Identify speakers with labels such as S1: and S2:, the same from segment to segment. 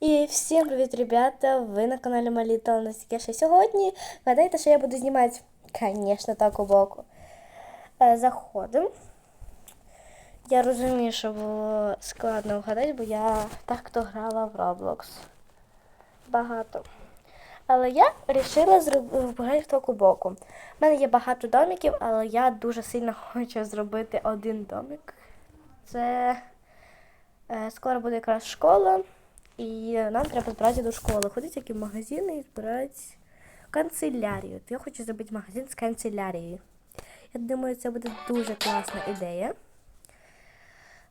S1: І всім привіт, ребята! Ви на каналі Маліта Настікеша. Сьогодні гадайте, що я буду знімати, звісно, так у боку. Е, Заходимо. Я розумію, що було складно вгадати, бо я так-то грала в Roblox. Багато. Але я вирішила зробити в боку. У мене є багато домиків, але я дуже сильно хочу зробити один домик. Це е, скоро буде якраз школа. І нам треба збирати до школи. Ходити які в магазини і збирати канцелярію. Я хочу зробити магазин з канцелярією. Я думаю, це буде дуже класна ідея.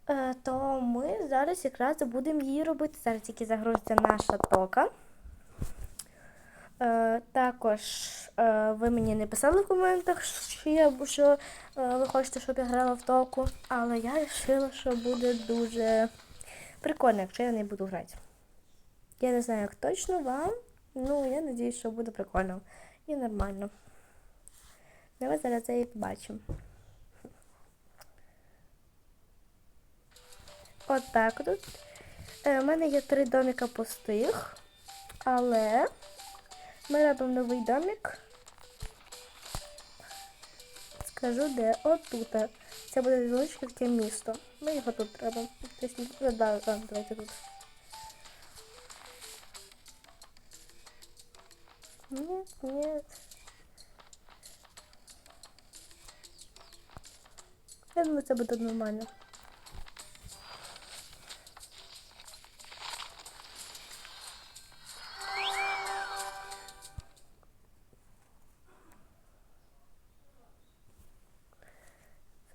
S1: Е, То ми зараз якраз будемо її робити. Зараз тільки загрузиться наша тока. Е, Також е, ви мені не писали в коментах, що, я, що ви хочете, щоб я грала в току, але я вирішила, що буде дуже прикольно, якщо я не буду грати. Я не знаю, як точно вам. Ну, я надіюсь, що буде прикольно і нормально. Давай зараз це і побачимо. От так тут. Е, У мене є три домика пустих, але ми робимо новий домик. Скажу, де отут. Це буде невеличке таке місто. Ми його тут робимо. Тобто, ну, да, да, давайте тут. Нет, нет. Я думаю, це буде нормально.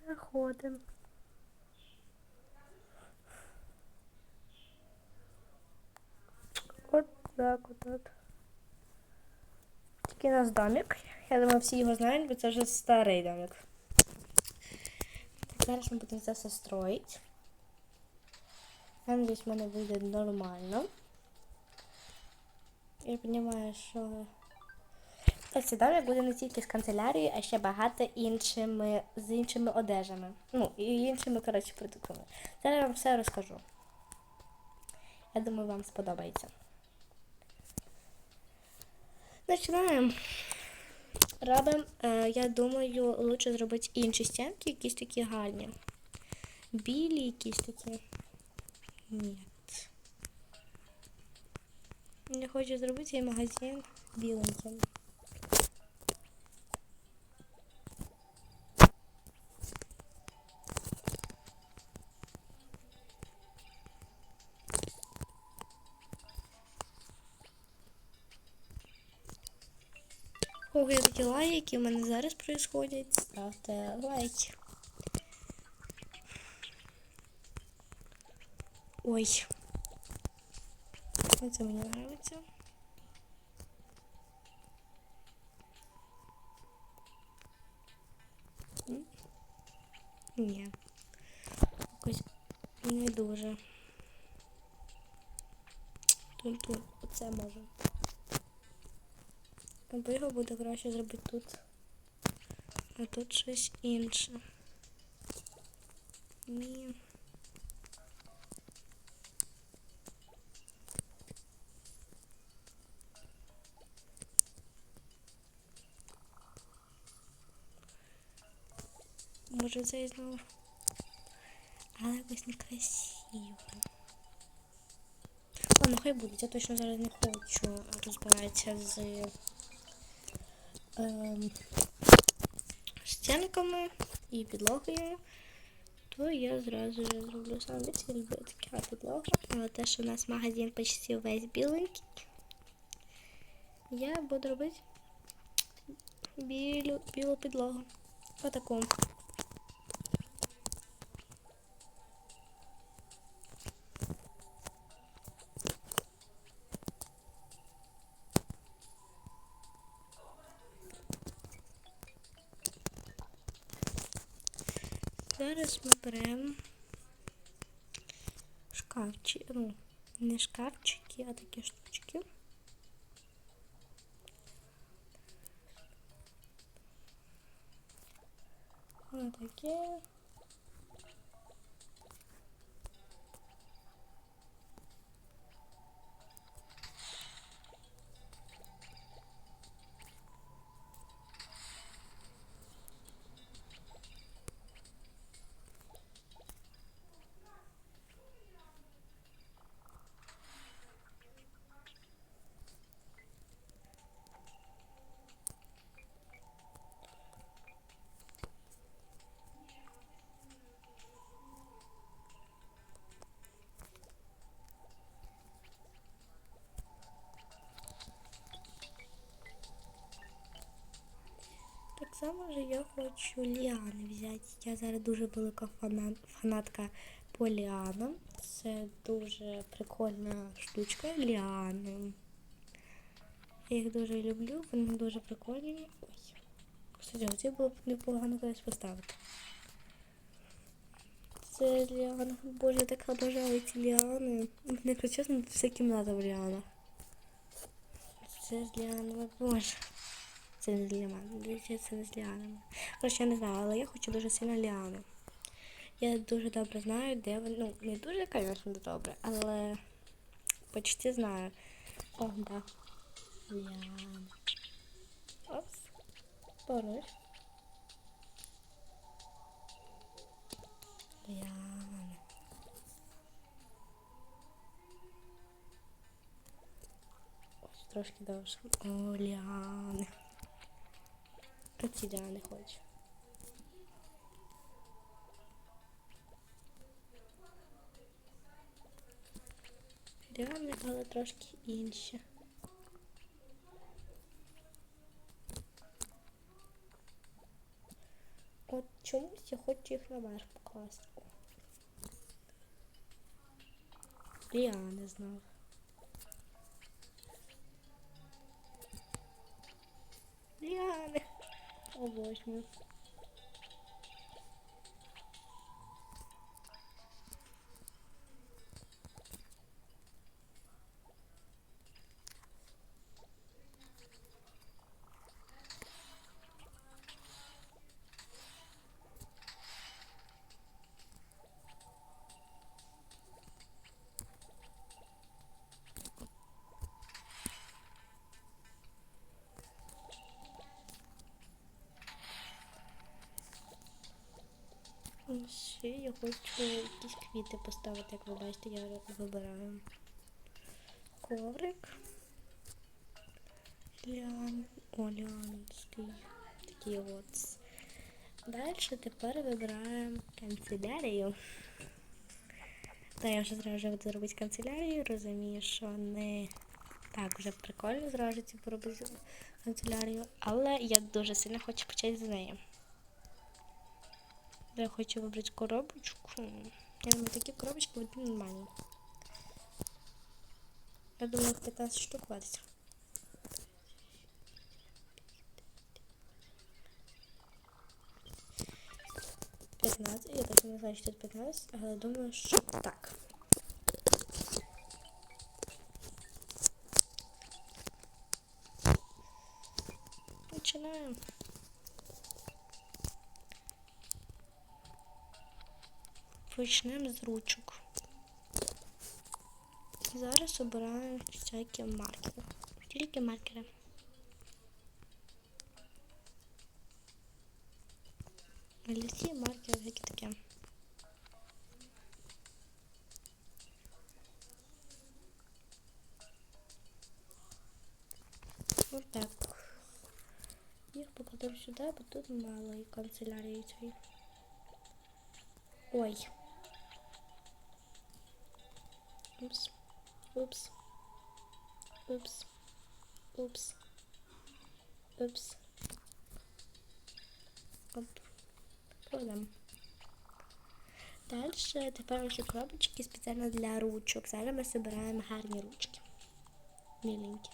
S1: Заходимо. От так от. Такий у нас домик. Я думаю, всі його знають, бо це вже старий домик. Так, зараз ми будемо це все строїти. Я надіюсь, в мене вийде нормально. Я розумію, що цей домик буде не тільки з канцелярією, а ще багато іншими, з іншими одежами. Ну, і іншими, коротше, продуктами. Зараз я вам все розкажу. Я думаю, вам сподобається. Починаємо. Робимо, е, я думаю, лучше зробити інші стінки, якісь такі гарні. Білі якісь такі. Ні. Я хочу зробити магазин біленьким. Такі лайки, які в мене зараз происходять, ставте лайки. Ой. Це мені подобається. Ні. Якось не дуже. Тут, оце може. Або його буде краще зробити тут. А тут щось інше. Ні. Може це і знову. Але якось некрасиво. Ладно, хай буде. Я точно зараз не хочу розбиратися з стінками і підлогою, то я зразу ж зроблю саме така підлога. Але те, що у нас магазин почти весь біленький, я буду робити білу, білу підлогу. Отаку. Зараз ми беремо шкафчики, ну, не шкафчики, а такі штучки. Отаке. Саме же я хочу ліани взяти. Я зараз дуже велика фанатка по ліанам. Це дуже прикольна штучка ліани. Я їх дуже люблю, вони дуже прикольні. Ой. Кстати, оці було б непогано колись поставити. Це ліана. Боже, я так обожаю ці ліани. Мене, чесно, вся кімната в ліанах. Це з боже. Це не з ліанами. Це не з ліанами. Коротше, я не знаю, але я хочу дуже сильно ліани. Я дуже добре знаю, де вони. Ну, не дуже, звісно, добре, але почти знаю. О, да. Ліани. Опс. Поруч. Ліани. Ось трошки довше. О, ліани. Оці ліани хочу. Ліани, але трошки інші. От чомусь я хочу їх наверх покласти. О. Ліани знов. Ліани. Обожнюю. І Ще я хочу якісь квіти поставити, як ви бачите, я вибираю коврик. Ліан. О, ліанський. Такий от. Далі тепер вибираємо канцелярію. Та я вже зразу буду робити канцелярію, розумію, що не так вже прикольно зразу ці канцелярію, але я дуже сильно хочу почати з неї. Я хочу вибрати коробочку. Я думаю, такі коробочки будуть нормальні. Я думаю, 15 штук хватить. П'ятнадцять. Я так не знаю, що тут 15, але думаю, що так. Починаємо. Почнемо з ручок. Зараз обираємо всякі маркери. Тільки маркери. Олівці, маркери, всякі таке. Ось так. Їх покладемо сюди, бо тут мало і канцелярії цієї. Ой. Упс. Упс. Упс. Упс. Упс. Оп. Кладемо. Далі тепер ось коробочки спеціально для ручок. Зараз ми збираємо гарні ручки. Міленькі.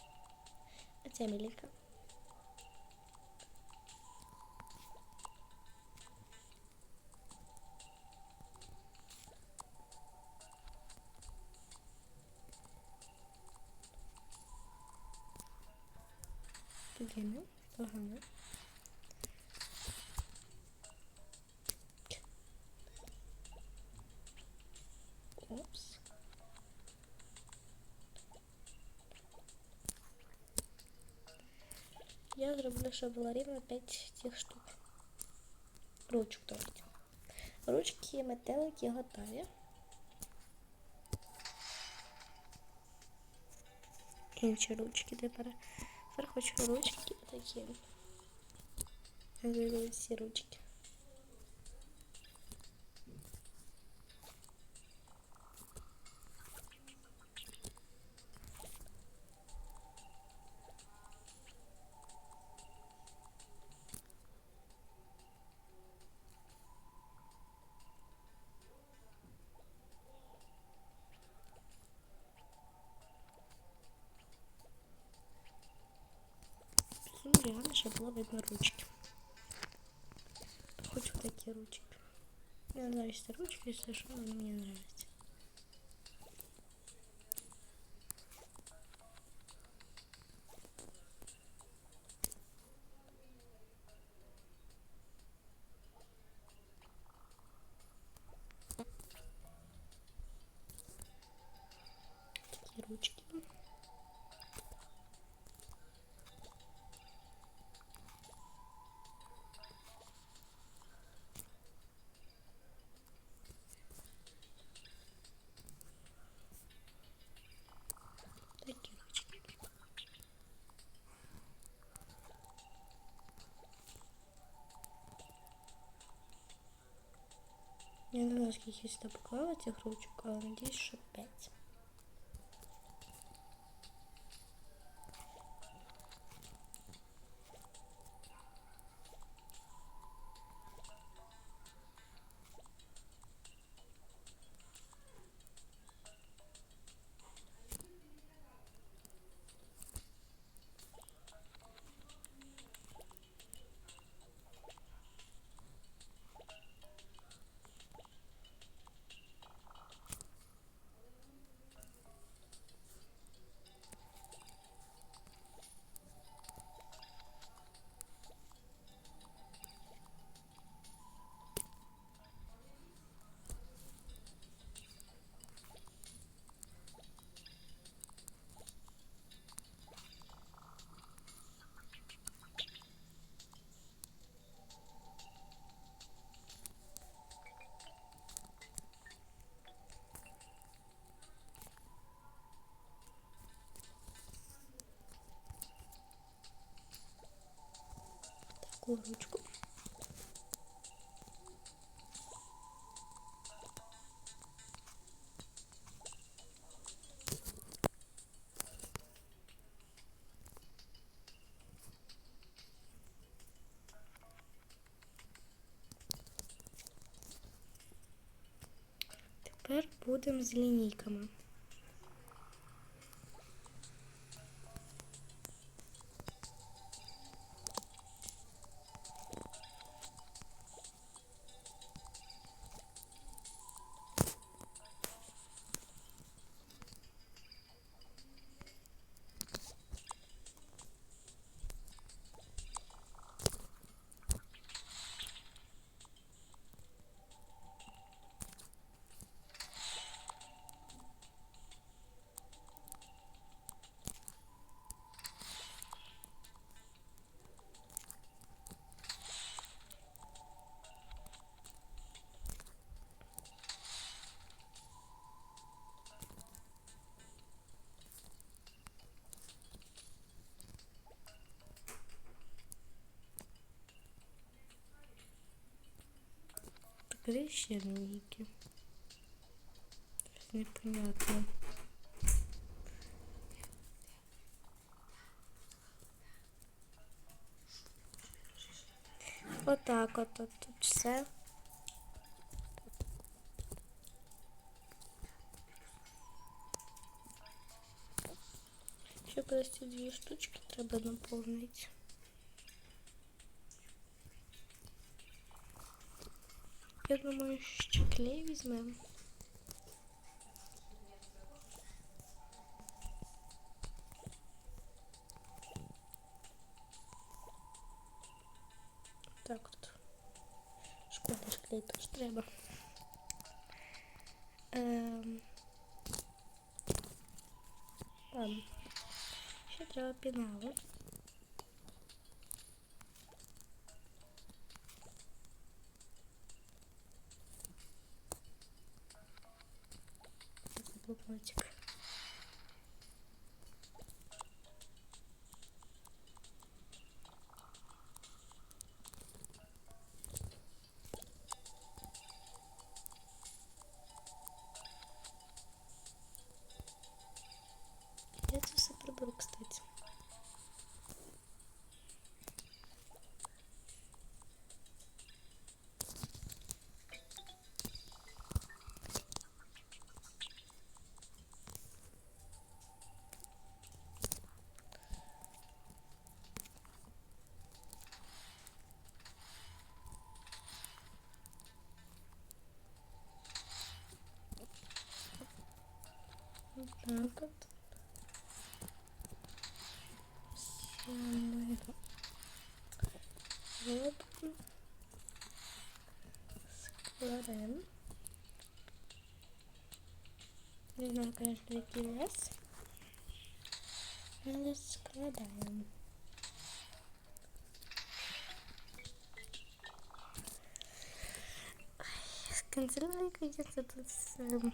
S1: Оця міленька. Подвинем. Ага. Опс. Я зроблю, щоб було рівно 5 цих штук. Ручок тобто. Ручки, метелики готові. Інші ручки тепер. Тепер хочу ручки такие. Я все ручки. Реально, щоб було видно ручки. Хочу такі ручки. Я не знаю, что ручки, если что, они мне нравятся. Такие ручки. Такие ручки. Я не знаю, скільки есть поклала цих ручок, але надіюсь, що 5. Таку ручку. Тепер будемо з лінійками. Покажи ще лінійки. Щось непонятно. Отак от, от тут все. Ще просто дві штучки треба наповнити. Я думаю, що клей візьмемо. Так от. Шкода ж клей теж треба. Ем... Ладно. Ще треба пінали. Блокнотик. Так от. Все ми робимо. Складаємо. Не знаю, конечно, який раз. Але складаємо. Канцелярия, конечно, тут с... эм,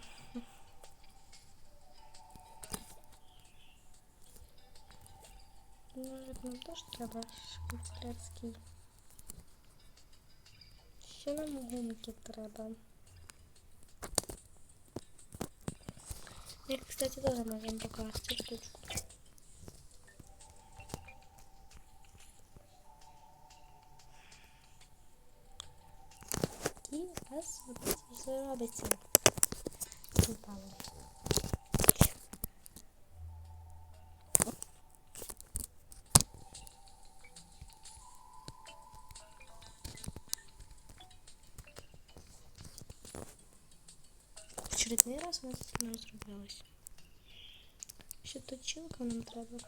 S1: Может, нам теж треба швейцарський. Ще нам гумки треба. Их, кстати, тоже можем покласти штучку. І раз от все робиться. Очередний раз у нас не зробилось. Ще точилка нам треба.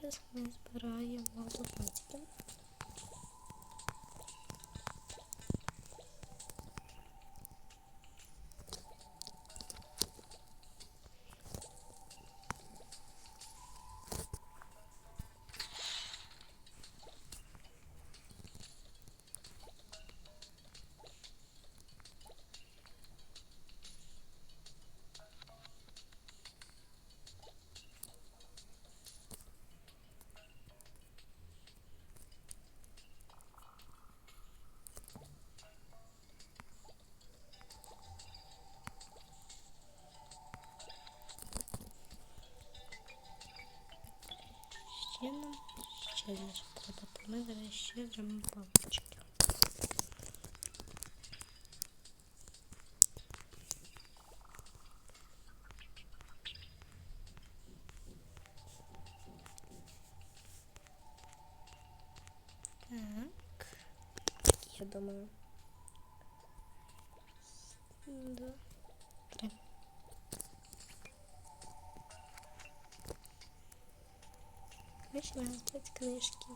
S1: Зараз ми збираємо блокнотики. Більше треба. зараз ще зробимо палички. Починаємо з книжки.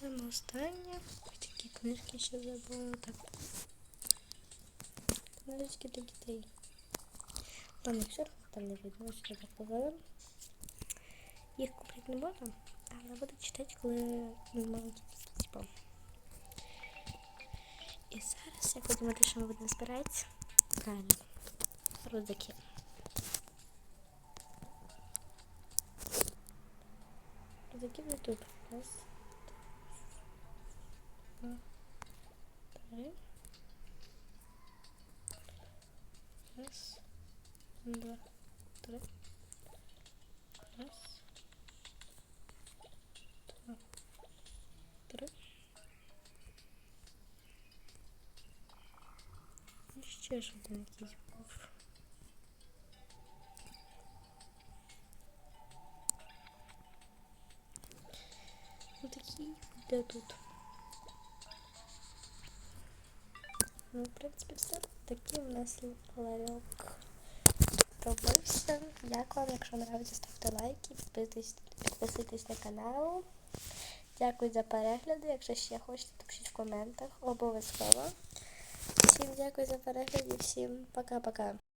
S1: Саме останнє. Ось такі книжки ще забула. Так. Книжечки для дітей. Їх шерх, там не видно, ось я показала. Їх купити не буду, але буду читати, коли маленькі типу. І зараз я думати, що ми будемо збирати. Правильно. Рюкзаки. Рюкзаки в YouTube. Раз, два, три. Раз, два, три. Раз, два, три. І ще ж один якийсь був. Ну такий де тут. Ну, в принципі, все. Такий у нас ларьок робився. Дякую якщо подобається, ставте лайки, підписуйтесь, підписуйтесь на канал. Дякую за перегляди. Якщо ще хочете, то пишіть в коментах. Обов'язково. Всім дякую за перегляд і всім пока-пока.